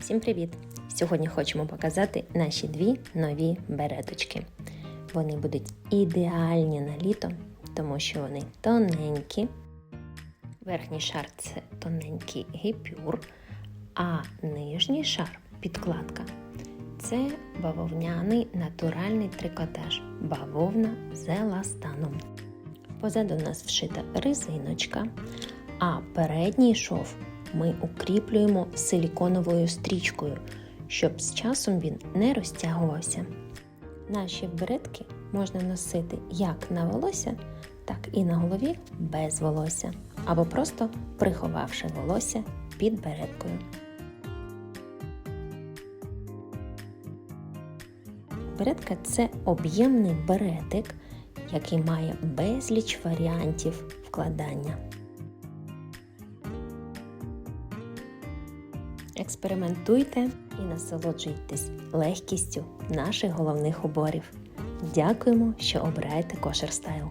Всім привіт! Сьогодні хочемо показати наші дві нові береточки. Вони будуть ідеальні на літо, тому що вони тоненькі. Верхній шар це тоненький гіпюр, а нижній шар підкладка це бавовняний натуральний трикотаж, бавовна з еластаном. Позаду нас вшита резиночка, а передній шов ми укріплюємо силіконовою стрічкою, щоб з часом він не розтягувався. Наші беретки можна носити як на волосся, так і на голові без волосся, або просто приховавши волосся під береткою. Беретка це об'ємний беретик, який має безліч варіантів вкладання. Експериментуйте і насолоджуйтесь легкістю наших головних уборів. Дякуємо, що обираєте кошер стайл.